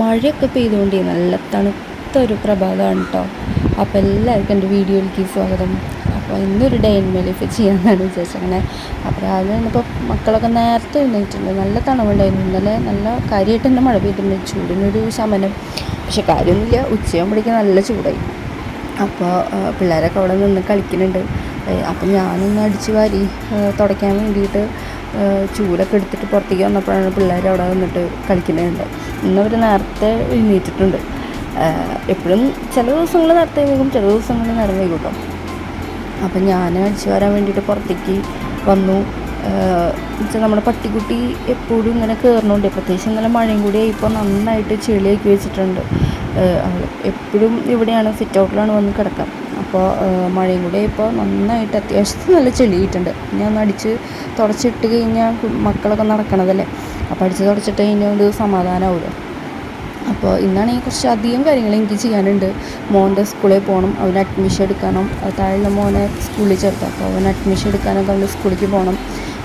മഴയൊക്കെ പെയ്തുകൊണ്ടേ നല്ല തണുത്തൊരു പ്രഭാതമാണ് കേട്ടോ അപ്പോൾ എല്ലാവർക്കും എന്റെ വീഡിയോയിലേക്ക് സ്വാഗതം. അപ്പോൾ ഇന്നൊരു ഡേ ഇൻ ലൈഫ് ചെയ്യാമെന്നാണ് വിചാരിച്ചത് അങ്ങനെ അപ്പോൾ രാവിലെ ഇപ്പോൾ മക്കളൊക്കെ നേരത്തെ എഴുന്നേറ്റിട്ടുണ്ട്. നല്ല തണവുണ്ടായിരുന്നു. ഇന്നലെ നല്ല കാര്യമായിട്ട് തന്നെ മഴ പെയ്തിട്ടുണ്ട്. ചൂടിനൊരു ശമനം. പക്ഷെ കാര്യമൊന്നുമില്ല. ഉച്ചയാകുമ്പോഴേക്കും നല്ല ചൂടായി. അപ്പോൾ പിള്ളേരൊക്കെ അവിടെ നിന്ന് കളിക്കുന്നുണ്ട്. അപ്പം ഞാനൊന്ന് അടിച്ച് വാരി തുടയ്ക്കാൻ വേണ്ടിയിട്ട് ചൂലൊക്കെ എടുത്തിട്ട് പുറത്തേക്ക് വന്നപ്പോഴാണ് പിള്ളേർ അവിടെ വന്നിട്ട് കളിക്കുന്നുണ്ട് ഇന്നവർ നേരത്തെ എഴുന്നേറ്റിട്ടുണ്ട് എപ്പോഴും ചില ദിവസങ്ങൾ നേരത്തെ വൈകും ചില ദിവസങ്ങൾ നേരം വൈകും അപ്പം ഞാൻ അടിച്ചു വരാൻ വേണ്ടിയിട്ട് പുറത്തേക്ക് വന്നു. വെച്ചാൽ നമ്മുടെ പട്ടിക്കുട്ടി എപ്പോഴും ഇങ്ങനെ കയറണുണ്ട് പ്രത്യേകിച്ച് ഇന്നലെ മഴയും കൂടി ഇപ്പോൾ നന്നായിട്ട് ചെളിയാക്കി വെച്ചിട്ടുണ്ട്. എപ്പോഴും ഇവിടെയാണ് സിറ്റ് ഔട്ടിലാണ് വന്ന് കിടക്കാം അപ്പോൾ മഴയും കൂടെ ഇപ്പോൾ നന്നായിട്ട് അത്യാവശ്യത്തിന് നല്ല ചെളിയിട്ടുണ്ട് ഞാൻ ഒന്ന് അടിച്ച് തുടച്ചിട്ട് കഴിഞ്ഞാൽ മക്കളൊക്കെ നടക്കണതല്ലേ? അപ്പോൾ അടിച്ച് തുടച്ചിട്ട് കഴിഞ്ഞാൽ ഒരു സമാധാനമാവുമല്ലോ അപ്പോൾ ഇന്നാണെങ്കിൽ കുറച്ച് അധികം കാര്യങ്ങൾ എനിക്ക് ചെയ്യാനുണ്ട്. മോന്റെ സ്കൂളിൽ പോകണം അവന് അഡ്മിഷൻ എടുക്കണം. താഴെ മോനെ സ്കൂളിൽ ചേർത്താം. അപ്പോൾ അവന് അഡ്മിഷൻ എടുക്കാനൊക്കെ അവന്റെ സ്കൂളിലേക്ക് പോകണം.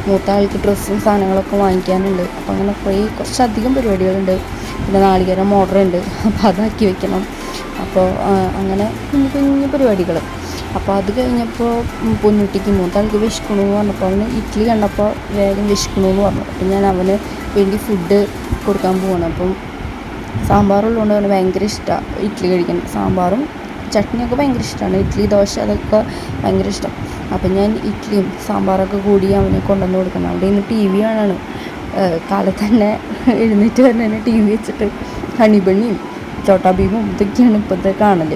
മൂത്ത ആൾക്ക് ഡ്രസ്സും സാധനങ്ങളൊക്കെ വാങ്ങിക്കാനുണ്ട്. അപ്പോൾ അങ്ങനെ കുറേ കുറച്ചധികം പരിപാടികളുണ്ട്. പിന്നെ നാളികേരം ഉണ്ട് അപ്പോൾ അതാക്കി വെക്കണം. അപ്പോൾ അങ്ങനെ കുഞ്ഞു കുഞ്ഞു പരിപാടികൾ അപ്പോൾ അത് കഴിഞ്ഞപ്പോൾ പൊന്നുട്ടിക്ക് മൂത്താൾക്ക് വിശക്കണു എന്ന് പറഞ്ഞപ്പോൾ അവന് ഇഡ്ഡലി കണ്ടപ്പോൾ വേഗം വിശക്കണമെന്ന് പറഞ്ഞു. അപ്പം ഞാൻ അവന് വേണ്ടി ഫുഡ് കൊടുക്കാൻ പോവാണ്. അപ്പം സാമ്പാറുള്ളതുകൊണ്ട് അവന് ഭയങ്കര ഇഷ്ടമാണ് ഇഡ്ഡലി കഴിക്കാൻ. സാമ്പാറും ചട്നിയൊക്കെ ഭയങ്കര ഇഷ്ടമാണ് ഇഡ്ഡലി ദോശ അതൊക്കെ ഭയങ്കര ഇഷ്ടം. അപ്പം ഞാൻ ഇഡ്ഡലിയും സാമ്പാറൊക്കെ കൂടി അവന് കൊണ്ടുവന്ന് കൊടുക്കണം. അവിടെ ഇന്ന് ടി വി കാണാണ്. കാലത്ത് തന്നെ എഴുന്നേറ്റ് വരെ തന്നെ ടി വി വെച്ചിട്ട് ഹണിബണ്ണിയും ചോട്ടാ ഭീമും ഇതൊക്കെയാണ് ഇപ്പോഴത്തെ കാണൽ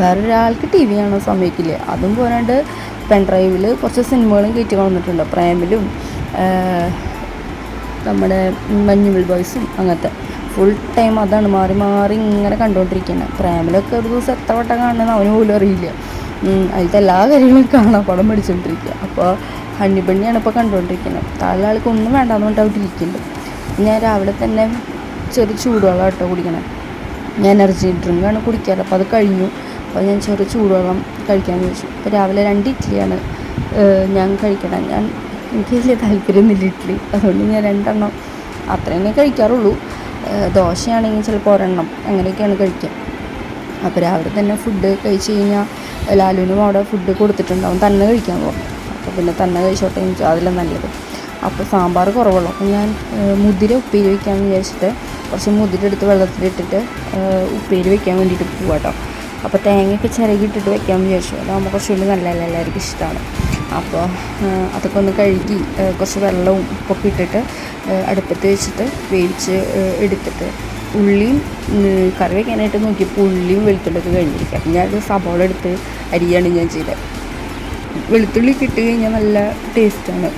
വേറൊരാൾക്ക് ടി വി കാണാൻ സമയക്കില്ല? അതും പോരാണ്ട് പെൺഡ്രൈവിൽ കുറച്ച് സിനിമകളും കയറ്റി വന്നിട്ടുണ്ട്. പ്രേമിലും നമ്മുടെ മഞ്ഞുമിൽ ബോയ്സും അങ്ങനത്തെ. ഫുൾ ടൈം അതാണ് മാറി മാറി ഇങ്ങനെ കണ്ടുകൊണ്ടിരിക്കുന്നത് പ്രേമിലൊക്കെ ഒരു ദിവസം എത്ര വട്ടം കാണണമെന്ന് അവന് പോലും അറിയില്ല. അതിലത്തെ എല്ലാ കാര്യങ്ങളും കാണാൻ പടം പഠിച്ചുകൊണ്ടിരിക്കുക അപ്പോൾ ഹണ്ണിബണ്ണിയാണ് ഇപ്പോൾ കണ്ടുകൊണ്ടിരിക്കുന്നത് താഴെ ഒന്നും വേണ്ടാന്ന് പറഞ്ഞിട്ട് അവിടെ ഇരിക്കുന്നുണ്ട് ഞാൻ രാവിലെ തന്നെ ചെറിയ ചൂടുവെള്ളം കേട്ടോ കുടിക്കണേ. എനർജി ഡ്രിങ്കാണ് കുടിക്കാറ്. അപ്പോൾ അത് കഴിഞ്ഞു. അപ്പോൾ ഞാൻ ചെറു ചൂടുവെള്ളം കഴിക്കാൻ ചോദിച്ചു. അപ്പോൾ രാവിലെ രണ്ട് ഇഡ്ഡലിയാണ് ഞാൻ കഴിക്കണം. ഞാൻ എനിക്ക് വലിയ താല്പര്യമൊന്നുമില്ല ഇഡ്ഡലി അതുകൊണ്ട് ഞാൻ രണ്ടെണ്ണം അത്രയെന്നെ കഴിക്കാറുള്ളൂ. ദോശയാണെങ്കിൽ ചിലപ്പോൾ ഒരെണ്ണം അങ്ങനെയൊക്കെയാണ് കഴിക്കുക. അപ്പോൾ രാവിലെ തന്നെ ഫുഡ് കഴിച്ച് കഴിഞ്ഞാൽ ലാലുവിനും അവിടെ ഫുഡ് കൊടുത്തിട്ടുണ്ടാവും തന്നെ കഴിക്കാൻ പോകും അപ്പോൾ പിന്നെ തന്നെ കഴിച്ചോട്ടെ എനിക്ക് അതിലും നല്ലത്. അപ്പോൾ സാമ്പാർ കുറവുള്ളൂ. അപ്പോൾ ഞാൻ മുതിര ഉപ്പേരി വയ്ക്കാമെന്ന് വിചാരിച്ചിട്ട് കുറച്ച് മുതിരെടുത്ത് വെള്ളത്തിലിട്ടിട്ട് ഉപ്പേരി വെക്കാൻ വേണ്ടിയിട്ട് പോവാട്ടോ. അപ്പോൾ തേങ്ങയൊക്കെ ചിരകിട്ടിട്ട് വെക്കാമെന്ന് വിചാരിച്ചു. അതാകുമ്പോൾ കുറച്ചുകൂടി നല്ലതല്ല? എല്ലാവർക്കും ഇഷ്ടമാണ് അപ്പോൾ അതൊക്കെ ഒന്ന് കഴുകി കുറച്ച് വെള്ളവും ഉപ്പൊക്കെ ഇട്ടിട്ട് അടുപ്പത്ത് വെച്ചിട്ട് വേവിച്ച് എടുത്തിട്ട് ഉള്ളിയും കറി വയ്ക്കാനായിട്ട് നോക്കിയപ്പോൾ ഉള്ളിയും വെളുത്തുള്ളിയൊക്കെ കഴിഞ്ഞിരിക്കുക. അപ്പം ഞാനത് സബോള എടുത്ത് അരിയാണ് ഞാൻ ചെയ്തത്. വെളുത്തുള്ളി ഇട്ട് കഴിഞ്ഞാൽ നല്ല ടേസ്റ്റാണ്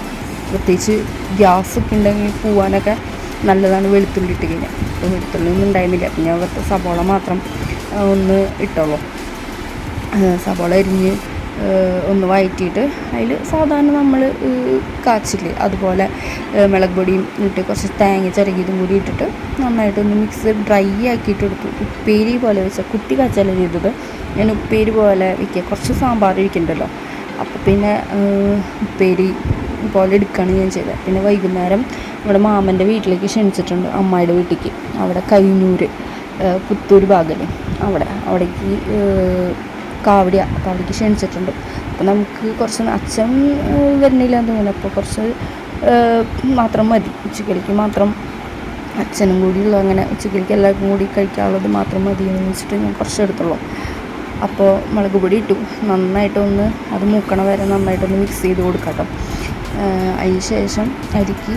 പ്രത്യേകിച്ച് ഗ്യാസൊക്കെ ഉണ്ടെങ്കിൽ പോവാനൊക്കെ നല്ലതാണ് വെളുത്തുള്ളി ഇട്ട് കഴിഞ്ഞാൽ. അപ്പോൾ വെളുത്തുള്ളി ഒന്നും ഉണ്ടായിരുന്നില്ല. ഞാൻ വെറുതെ സബോള മാത്രം ഒന്ന് ഇട്ടോളൂ. സബോള അരിഞ്ഞ് ഒന്ന് വഴറ്റിയിട്ട് അതിൽ സാധാരണ നമ്മൾ കാച്ചില്ലേ അതുപോലെ മുളക് പൊടിയും ഇട്ട് കുറച്ച് തേങ്ങ ചിറകിയതും കൂടി ഇട്ടിട്ട് നന്നായിട്ടൊന്ന് മിക്സ് ഡ്രൈ ആക്കിയിട്ട് എടുത്തു ഉപ്പേരി പോലെ വെച്ചാൽ കുട്ടി കാച്ചല്ല ചെയ്തത് ഞാൻ ഉപ്പേരി പോലെ വയ്ക്കുക കുറച്ച് സാമ്പാർ ഇരിക്കണ്ടല്ലോ അപ്പോൾ പിന്നെ ഉപ്പേരി പോലെ എടുക്കുകയാണ് ഞാൻ ചെയ്തത്. പിന്നെ വൈകുന്നേരം ഇവിടെ മാമന്റെ വീട്ടിലേക്ക് ക്ഷണിച്ചിട്ടുണ്ട് അമ്മായിയുടെ വീട്ടിലേക്ക്. അവിടെ കൈനൂര് പുത്തൂർ ഭാഗമല്ലേ അവിടെ അവിടേക്ക് കാവടിയ അപ്പോൾ അവിടേക്ക് ക്ഷണിച്ചിട്ടുണ്ട്. അപ്പോൾ നമുക്ക് കുറച്ച് അച്ഛൻ വരുന്നില്ല എന്ന് തോന്നുന്നു. അപ്പോൾ കുറച്ച് മാത്രം മതി. ഉച്ചക്കലേക്ക് മാത്രം അച്ഛനും കൂടിയുള്ള അങ്ങനെ ഉച്ചക്കലേക്ക് എല്ലാവർക്കും കൂടി കഴിക്കാനുള്ളത് മാത്രം മതി എന്ന് വെച്ചിട്ട് ഞാൻ കുറച്ച് എടുത്തുള്ളൂ. അപ്പോൾ മുളക് പൊടി ഇട്ടു. നന്നായിട്ടൊന്ന് അത് മൂക്കണ വരെ നന്നായിട്ടൊന്ന് മിക്സ് ചെയ്ത് കൊടുക്കാം കേട്ടോ അതിന് ശേഷം അരിക്ക്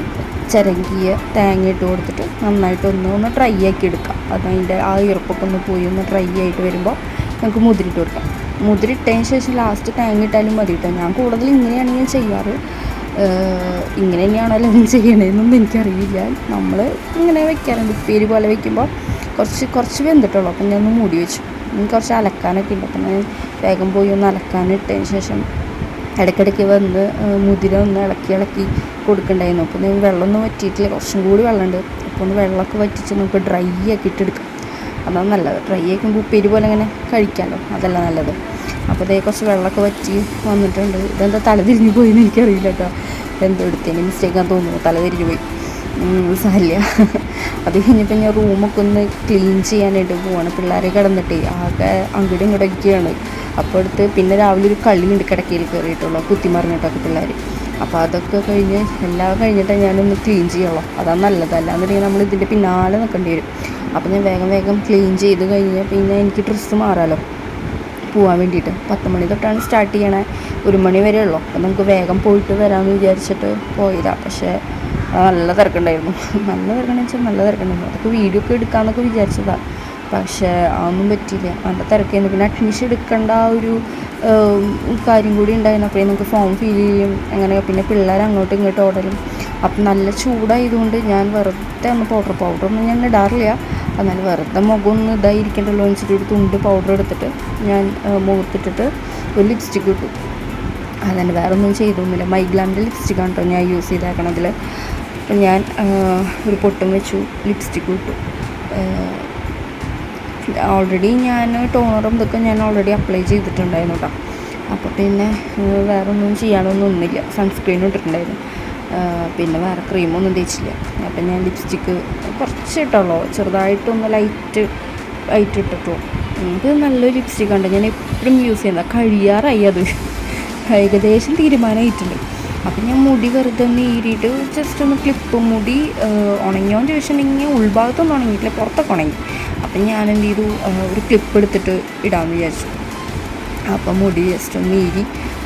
ചിരകിയ തേങ്ങ ഇട്ട് കൊടുത്തിട്ട് നന്നായിട്ട് ഒന്ന് ഡ്രൈ ആക്കി എടുക്കാം. അത് അതിന്റെ ആ ഈർപ്പൊക്കെ ഒന്ന് പോയി ഒന്ന് ഡ്രൈ ആയിട്ട് വരുമ്പോൾ നമുക്ക് മുതിരിട്ട് കൊടുക്കാം. മുതിരിട്ടതിന് ശേഷം ലാസ്റ്റ് തേങ്ങ ഇട്ടാലും മതി കേട്ടോ ഞാൻ കൂടുതൽ ഇങ്ങനെയാണ് ഞാൻ ചെയ്യാറ്. ഇങ്ങനെ തന്നെയാണല്ലോ ഞാൻ ചെയ്യണതെന്നൊന്നും എനിക്കറിയില്ല. നമ്മൾ ഇങ്ങനെ വെക്കാറുണ്ട്. ഉപ്പേരി പോലെ വെക്കുമ്പോൾ കുറച്ച് കുറച്ച് വെന്തിട്ടുള്ളൂ. അപ്പം ഞാൻ ഒന്ന് മൂടി വെച്ചു. കുറച്ച് അലക്കാനൊക്കെ ഉണ്ട്. അപ്പം ഞാൻ വേഗം പോയി ഒന്ന് അലക്കാനിട്ടതിന് ശേഷം ഇടയ്ക്കിടയ്ക്ക് വന്ന് മുതിര ഒന്ന് ഇളക്കി ഇളക്കി കൊടുക്കണ്ടായിരുന്നു. അപ്പോൾ ഞാൻ വെള്ളമൊന്നും വറ്റിയിട്ടില്ല. കുറച്ചും കൂടി വെള്ളമുണ്ട്. അപ്പോൾ ഒന്ന് വെള്ളമൊക്കെ വറ്റിച്ച് നമുക്ക് ഡ്രൈ ആക്കിയിട്ട് എടുക്കാം അതാണ് നല്ലത്. ഡ്രൈ ആക്കുമ്പോൾ ഉപ്പേരി പോലെ ഇങ്ങനെ കഴിക്കാമല്ലോ അതല്ല നല്ലത്. അപ്പോൾ അതേ കുറച്ച് വെള്ളമൊക്കെ വറ്റി വന്നിട്ടുണ്ട്. ഇതെന്താ തല തിരിഞ്ഞു പോയി എന്ന് എനിക്കറിയില്ല കേട്ടോ എന്തോ എടുത്തതിന് മിസ്റ്റേക്കാന്ന് തോന്നുന്നു. തല തിരിഞ്ഞു പോയി. സാരില്ല അത് കഴിഞ്ഞപ്പോൾ ഞാൻ റൂമൊക്കെ ഒന്ന് ക്ലീൻ ചെയ്യാനായിട്ട് പോവാണ്. പിള്ളേരെ കിടന്നിട്ട് ആകെ അങ്ങോട്ടും ഇങ്ങോട്ടൊക്കെയാണ് അപ്പോൾ അടുത്ത് പിന്നെ രാവിലെ ഒരു കളിയുണ്ട് കിടക്കയിൽ കയറിയിട്ടുള്ളൂ കുത്തിമറിഞ്ഞിട്ടൊക്കെ പിള്ളേർ അപ്പോൾ അതൊക്കെ കഴിഞ്ഞ് എല്ലാം കഴിഞ്ഞിട്ട് ഞാനൊന്ന് ക്ലീൻ ചെയ്യുള്ളൂ അതാണ് നല്ലത്. അല്ലാന്നുണ്ടെങ്കിൽ നമ്മൾ ഇതിന്റെ പിന്നാലെ നിൽക്കേണ്ടി വരും. അപ്പോൾ ഞാൻ വേഗം വേഗം ക്ലീൻ ചെയ്ത് കഴിഞ്ഞ് പിന്നെ എനിക്ക് ഡ്രസ്സ് മാറാമല്ലോ പോകാൻ വേണ്ടിയിട്ട്. പത്ത് മണി തൊട്ടാണ് സ്റ്റാർട്ട് ചെയ്യണേ. ഒരു മണി വരെ ഉള്ളൂ. അപ്പം നമുക്ക് വേഗം പോയിട്ട് വരാമെന്ന് വിചാരിച്ചിട്ട് പോയതാണ് പക്ഷേ നല്ല തിരക്കുണ്ടായിരുന്നു. നല്ല തിരക്കുണ്ടെന്ന് വെച്ചാൽ നല്ല തിരക്കുണ്ടായിരുന്നു. അതൊക്കെ വീഡിയോ ഒക്കെ എടുക്കാമെന്നൊക്കെ വിചാരിച്ചതാണ് പക്ഷേ അതൊന്നും പറ്റിയില്ല. നല്ല തിരക്കായിരുന്നു. പിന്നെ അഡ്മിഷൻ എടുക്കേണ്ട ആ ഒരു കാര്യം കൂടി ഉണ്ടായിരുന്നു. അപ്പോൾ നമുക്ക് ഫോം ഫിൽ ചെയ്യും. അങ്ങനെ പിന്നെ പിള്ളേർ അങ്ങോട്ടും ഇങ്ങോട്ടും ഓടലും. അപ്പം നല്ല ചൂടായതുകൊണ്ട് ഞാൻ വെറുതെ ഒന്ന് പൗഡർ പൗഡറൊന്നും ഞാൻ ഇടാറില്ല. എന്നാൽ വെറുതെ മുഖം ഒന്ന് ഇതായിരിക്കണ്ടല്ലോ. എന്ന് വെച്ചിട്ട് ഒരു തുണ്ട് പൗഡർ എടുത്തിട്ട് ഞാൻ മുഖത്തിട്ടിട്ട് ഒരു ലിപ്സ്റ്റിക്ക് ഇട്ടു. അതന്നെ വേറെ ഒന്നും ചെയ്തൊന്നുമില്ല മൈഗ്ലാമിന്റെ ലിപ്സ്റ്റിക്കാണ് കേട്ടോ ഞാൻ യൂസ് ചെയ്തേക്കണതിൽ ഞാൻ ഒരു പൊട്ടും വെച്ചു ലിപ്സ്റ്റിക്ക് ഇട്ടു. ഓൾറെഡി ഞാൻ ടോണറും ഇതൊക്കെ ഞാൻ ഓൾറെഡി അപ്ലൈ ചെയ്തിട്ടുണ്ടായിരുന്നു കേട്ടോ അപ്പോൾ പിന്നെ വേറെ ഒന്നും ചെയ്യാനൊന്നും ഒന്നുമില്ല സൺസ്ക്രീൻ ഇട്ടിട്ടുണ്ടായിരുന്നു. പിന്നെ വേറെ ക്രീമൊന്നും തേച്ചില്ല. അപ്പം ഞാൻ ലിപ്സ്റ്റിക്ക് കുറച്ച് ഇട്ടുള്ളൂ ചെറുതായിട്ടൊന്ന് ലൈറ്റ് ലൈറ്റ് ഇട്ടിട്ടു. എനിക്ക് നല്ലൊരു ലിപ്സ്റ്റിക്ക് ഉണ്ട് ഞാൻ എപ്പോഴും യൂസ് ചെയ്യുന്നത് കഴിയാറായി അത്. ഏകദേശം തീരുമാനമായിട്ടുണ്ട് അപ്പം ഞാൻ മുടി വെറുതെ ഒന്ന് ജസ്റ്റ് ഒന്ന് ക്ലിപ്പ് മുടി ഉണങ്ങിയോന്ന് ചോദിച്ചിട്ടുണ്ടെങ്കിൽ ഉൾഭാഗത്തൊന്നും ഉണങ്ങിയിട്ടില്ല. പുറത്തൊക്കെ ഉണങ്ങി. അപ്പം ഞാൻ എന്ത് ചെയ്തു? ഒരു ക്ലിപ്പ് എടുത്തിട്ട് ഇടാമെന്ന് വിചാരിച്ചു. അപ്പം മുടി ജസ്റ്റ് ഒന്ന് ഈരി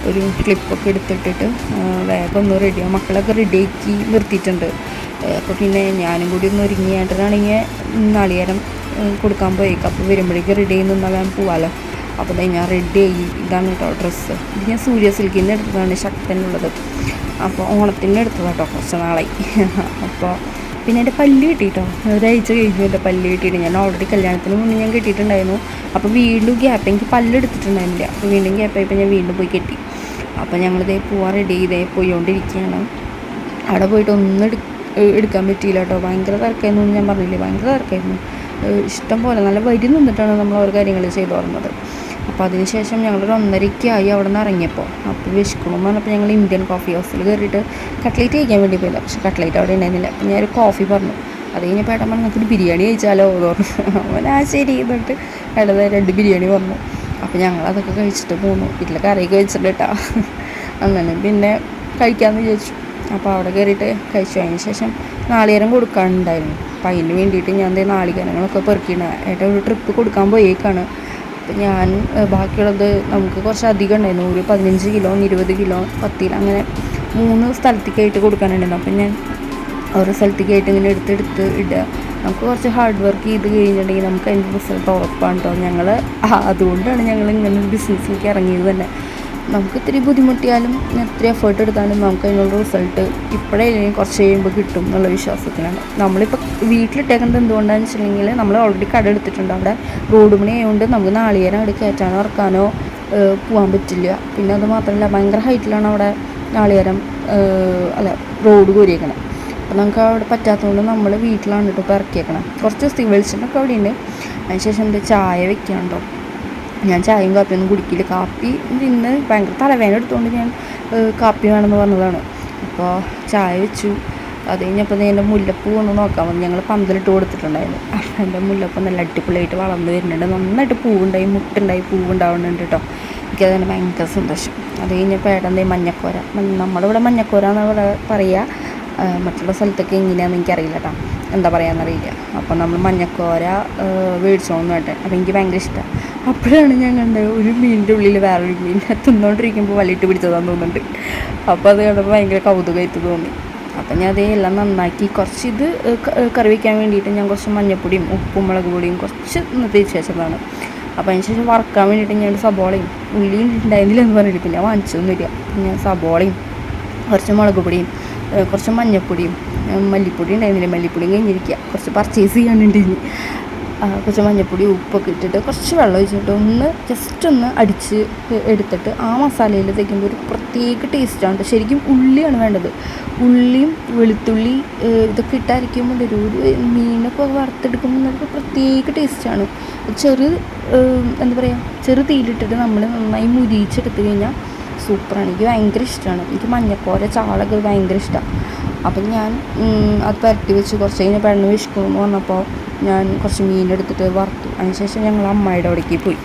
ഒരു ക്ലിപ്പൊക്കെ എടുത്തിട്ടിട്ട് വേഗം ഒന്ന് റെഡിയാവും മക്കളൊക്കെ റെഡിയാക്കി നിർത്തിയിട്ടുണ്ട്. അപ്പോൾ പിന്നെ ഞാനും കൂടി ഒന്ന് ഒരുങ്ങിയായിട്ടാണെങ്കിൽ നാളികേരം കൊടുക്കാൻ പോയേക്കും. അപ്പോൾ വരുമ്പോഴേക്കും റെഡി ആയി നിന്നാൽ ഞാൻ പോവാമല്ലോ അപ്പോൾ ഞാൻ റെഡി ആയി. ഇതാണ് കേട്ടോ ഡ്രസ്സ് ഇത് ഞാൻ സൂര്യ സിൽക്കിൽ എടുത്തതാണ് ശക്തനുള്ളത് അപ്പോൾ ഓണത്തിന്റെ എടുത്തതാണ് കേട്ടോ കുറച്ച് നാളായി. അപ്പോൾ പിന്നെ എന്റെ പല്ല് കിട്ടിയിട്ടോ? ഒരാഴ്ച കഴിഞ്ഞു എന്റെ പല്ല് കിട്ടിയിട്ട്. ഞാൻ ഓൾറെഡി കല്യാണത്തിന് മുന്നേ ഞാൻ കിട്ടിയിട്ടുണ്ടായിരുന്നു. അപ്പോൾ വീണ്ടും ഗ്യാപ്പ് എനിക്ക് പല്ല് എടുത്തിട്ടുണ്ടായിരുന്നില്ല. അപ്പോൾ വീണ്ടും ഗ്യാപ്പ് ആയപ്പോൾ ഞാൻ വീണ്ടും പോയി കെട്ടി. അപ്പോൾ ഞങ്ങളിതേ പോവാൻ റെഡി ചെയ്തേ പോയിക്കൊണ്ടിരിക്കുകയാണ് അവിടെ പോയിട്ട് ഒന്നും എടു എടുക്കാൻ പറ്റിയില്ല കേട്ടോ. ഭയങ്കര തിരക്കായിരുന്നു ഞാൻ പറഞ്ഞില്ലേ? ഭയങ്കര തിരക്കായിരുന്നു. ഇഷ്ടം പോലെ നല്ല വരി നിന്നിട്ടാണ് നമ്മൾ ഓരോ കാര്യങ്ങൾ ചെയ്തു തുറന്നത് അപ്പോൾ അതിനുശേഷം ഞങ്ങളൊരു ഒന്നരയ്ക്കായി അവിടെ നിന്ന് ഇറങ്ങിയപ്പോൾ. അപ്പോൾ വിശക്കണമെന്ന് പറഞ്ഞപ്പോൾ ഞങ്ങൾ ഇന്ത്യൻ കോഫി ഹൗസിൽ കയറിയിട്ട് കട്ട്ലേറ്റ് കഴിക്കാൻ വേണ്ടി പോയില്ല പക്ഷെ കട്ട്ലേറ്റ് അവിടെ ഉണ്ടായിരുന്നില്ല. അപ്പോൾ ഞാനൊരു കോഫി പറഞ്ഞു. അത് കഴിഞ്ഞപ്പോൾ ഏട്ടൻ പറഞ്ഞു നമുക്കൊരു ബിരിയാണി കഴിച്ചാലോ? എന്ന് പറഞ്ഞു. അവൻ ആ ശരി എന്നിട്ട് ഏട്ടൻ രണ്ട് ബിരിയാണി പറഞ്ഞു. അപ്പോൾ ഞങ്ങൾ അതൊക്കെ കഴിച്ചിട്ട് പോന്നു. വീട്ടിൽ കറിയൊക്കെ വെച്ചിട്ട് കേട്ടോ. അങ്ങനെ പിന്നെ കഴിക്കാമെന്ന് വിചാരിച്ചു. അപ്പോൾ അവിടെ കയറിയിട്ട് കഴിച്ചു. അതിന് ശേഷം നാളികേരം കൊടുക്കാനുണ്ടായിരുന്നു. അപ്പം അതിന് വേണ്ടിയിട്ട് ഞാൻ നാളികേരങ്ങളൊക്കെ പെറുക്കിയിട്ടുണ്ട്. ഏട്ടൻ ഒരു ട്രിപ്പ് കൊടുക്കാൻ പോയേക്കാണ്. അപ്പം ഞാൻ ബാക്കിയുള്ളത് നമുക്ക് കുറച്ച് അധികം ഉണ്ടായിരുന്നു. ഒരു പതിനഞ്ച് കിലോ ഇരുപത് കിലോ പത്ത് കിലോ അങ്ങനെ മൂന്ന് സ്ഥലത്തേക്കായിട്ട് കൊടുക്കാനുണ്ടായിരുന്നു. അപ്പം ഞാൻ ഓരോ സ്ഥലത്തേക്കായിട്ട് ഇങ്ങനെ എടുത്തെടുത്ത് ഇടുക. നമുക്ക് കുറച്ച് ഹാർഡ് വർക്ക് ചെയ്ത് കഴിഞ്ഞിട്ടുണ്ടെങ്കിൽ നമുക്ക് അതിന്റെ റിസൾട്ട് ഉറപ്പാണ് കേട്ടോ ഞങ്ങൾ അതുകൊണ്ടാണ് ഞങ്ങൾ ഇങ്ങനെ ബിസിനസ്സിലേക്ക് ഇറങ്ങിയത് തന്നെ. നമുക്ക് ഇത്തിരി ബുദ്ധിമുട്ടിയാലും ഇത്തിരി എഫേർട്ട് എടുത്താലും നമുക്ക് അതിനുള്ള റിസൾട്ട് ഇപ്പോഴേ അല്ലെങ്കിൽ കുറച്ച് കഴിയുമ്പോൾ കിട്ടും എന്നുള്ള വിശ്വാസത്തിലാണ്. നമ്മളിപ്പോൾ വീട്ടിലിട്ടേക്കുന്നത് എന്തുകൊണ്ടാണെന്ന് വെച്ചിട്ടുണ്ടെങ്കിൽ നമ്മൾ ഓൾറെഡി കട എടുത്തിട്ടുണ്ട്. അവിടെ റോഡ് പണി ആയതുകൊണ്ട് നമുക്ക് നാളികേരം അവിടെ കയറ്റാനോ ഇറക്കാനോ പോകാൻ പറ്റില്ല. പിന്നെ അത് മാത്രമല്ല ഭയങ്കര ഹൈറ്റിലാണ് അവിടെ നാളികേരം അല്ല റോഡ് കോരിയേക്കണം. അപ്പോൾ നമുക്ക് അവിടെ പറ്റാത്തതുകൊണ്ട് നമ്മൾ വീട്ടിലാണ് കേട്ടോ ഇപ്പോൾ ഇറക്കിയേക്കണം. കുറച്ച് ദിവസത്തേക്ക് വെളിച്ചെണ്ണൊക്കെ അവിടെ ഉണ്ട് അതിനുശേഷം എന്താ ചായ വെക്കാണ്ടോ ഞാൻ ചായയും കാപ്പിയൊന്നും കുടിക്കില്ല. കാപ്പി ഇന്ന് ഭയങ്കര തലവേദന എടുത്തുകൊണ്ട് ഞാൻ കാപ്പി വേണമെന്ന് പറഞ്ഞതാണ്. അപ്പോൾ ചായ വെച്ചു. അത് കഴിഞ്ഞപ്പോൾ എന്റെ മുല്ലപ്പൂ ഒന്ന് നോക്കാൻ വന്നു ഞങ്ങൾ പന്തലിട്ട് കൊടുത്തിട്ടുണ്ടായിരുന്നു. അപ്പം എന്റെ മുല്ലപ്പൂ നല്ല അടിപൊളിയായിട്ട് വളർന്നു വരുന്നുണ്ട്. നന്നായിട്ട് പൂവുണ്ടായി മുട്ടുണ്ടായി പൂവുണ്ടാവുന്നുണ്ട് കേട്ടോ എനിക്കത് തന്നെ ഭയങ്കര സന്തോഷം. അത് കഴിഞ്ഞപ്പോൾ ഏട്ടന്റെ മഞ്ഞക്കോര. മഞ്ഞ- നമ്മുടെ ഇവിടെ മഞ്ഞക്കോര എന്നാണ് പറയുക മറ്റുള്ള സ്ഥലത്തൊക്കെ എങ്ങനെയാണെന്ന് എനിക്കറിയില്ല കേട്ടോ എന്താ പറയാന്നറിയില്ല. അപ്പം നമ്മൾ മഞ്ഞക്കോര മേടിച്ചോന്ന് കേട്ടെ അപ്പം എനിക്ക് ഭയങ്കര ഇഷ്ടമാണ് അപ്പോഴാണ് ഞാൻ കണ്ടത് ഒരു മീനിന്റെ ഉള്ളിൽ വേറൊരു മീൻ തിന്നോണ്ടിരിക്കുമ്പോൾ വലിയിട്ട് പിടിച്ചതാന്ന് തോന്നുന്നുണ്ട്. അപ്പോൾ അത് കണ്ടപ്പോൾ ഭയങ്കര കൗതുകമായിട്ട് തോന്നി. അപ്പം ഞാൻ അതേ എല്ലാം നന്നാക്കി കുറച്ച് ഇത് കറി വയ്ക്കാൻ വേണ്ടിയിട്ട് ഞാൻ കുറച്ച് മഞ്ഞപ്പൊടിയും ഉപ്പും മുളക് പൊടിയും കുറച്ച് തേച്ച് വെച്ചതാണ് അപ്പോൾ അതിന് ശേഷം വറക്കാൻ വേണ്ടിയിട്ട് ഞാൻ സബോളയും ഉള്ളിയും ഉണ്ടായിരുന്നില്ല എന്ന് പറഞ്ഞിട്ട് പിന്നെ വാങ്ങിച്ചൊന്നുമില്ല ഞാൻ സബോളയും കുറച്ച് മുളക് പൊടിയും കുറച്ച് മഞ്ഞൾപ്പൊടിയും ഏഹ് മല്ലിപ്പൊടി ഉണ്ടായിരുന്നില്ല? മല്ലിപ്പൊടിയും കഴിഞ്ഞിരിക്കുക കുറച്ച് പർച്ചേസ് ചെയ്യാനുണ്ടായിരുന്നു കുറച്ച് മഞ്ഞൾപ്പൊടി ഉപ്പൊക്കെ ഇട്ടിട്ട് കുറച്ച് വെള്ളം ഒഴിച്ചിട്ട് ഒന്ന് ജസ്റ്റ് ഒന്ന് അടിച്ച് എടുത്തിട്ട് ആ മസാലയിൽ തേക്കുമ്പോൾ ഒരു പ്രത്യേക ടേസ്റ്റാണ് ശരിക്കും ഉള്ളിയാണ് വേണ്ടത്. ഉള്ളിയും വെളുത്തുള്ളി ഇതൊക്കെ ഇട്ടരയ്ക്കുമ്പോൾ ഒരു ഒരു മീനൊക്കെ വറുത്തെടുക്കുമ്പോൾ നമുക്ക് പ്രത്യേക ടേസ്റ്റാണ് ചെറു എന്താ പറയുക ചെറു തീയിലിട്ടിട്ട് നമ്മൾ നന്നായി മുരിയിച്ചെടുത്ത് കഴിഞ്ഞാൽ സൂപ്പറാണ്. എനിക്ക് ഭയങ്കര ഇഷ്ടമാണ് എനിക്ക് മഞ്ഞക്കോര ചാളൊക്കെ ഭയങ്കര ഇഷ്ടമാണ് അപ്പം ഞാൻ അത് പരട്ടി വെച്ച് കുറച്ച് കഴിഞ്ഞ് പെണ്ണ് വിഷ്ക്കുമെന്ന് പറഞ്ഞപ്പോൾ ഞാൻ കുറച്ച് മീനെടുത്തിട്ട് വറുത്തു. അതിനുശേഷം ഞങ്ങൾ അമ്മായിയുടെ അവിടേക്ക് പോയി.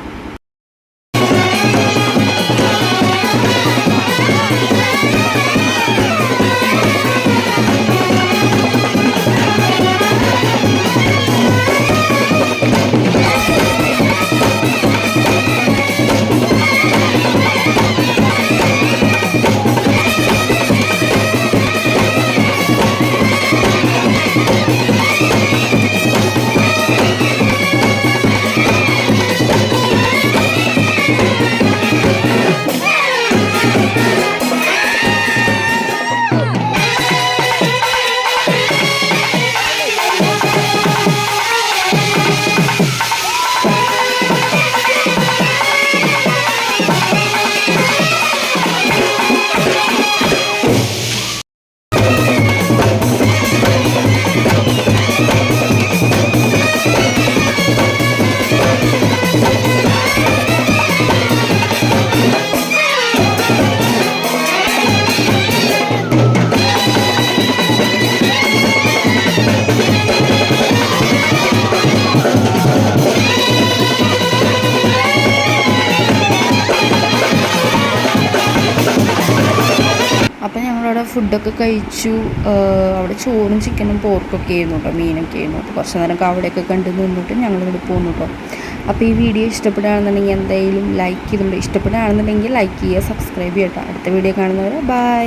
അപ്പം ഞങ്ങളവിടെ ഫുഡൊക്കെ കഴിച്ചു. അവിടെ ചോറും ചിക്കനും പോർക്കൊക്കെ ആയിരുന്നു കേട്ടോ മീനൊക്കെ ആയിരുന്നു. അപ്പോൾ കുറച്ച് നേരം അവിടെയൊക്കെ കണ്ട് നിന്നിട്ട് ഞങ്ങൾ ഇവിടെ പോന്നു കേട്ടോ. അപ്പോൾ ഈ വീഡിയോ ഇഷ്ടപ്പെടുകയാണെന്നുണ്ടെങ്കിൽ എന്തായാലും ലൈക്ക് ചെയ്തിട്ടുണ്ട് ഇഷ്ടപ്പെടുകയാണെന്നുണ്ടെങ്കിൽ ലൈക്ക് ചെയ്യുക സബ്സ്ക്രൈബ് ചെയ്യട്ടോ അടുത്ത വീഡിയോ കാണുന്നവരെ ബൈ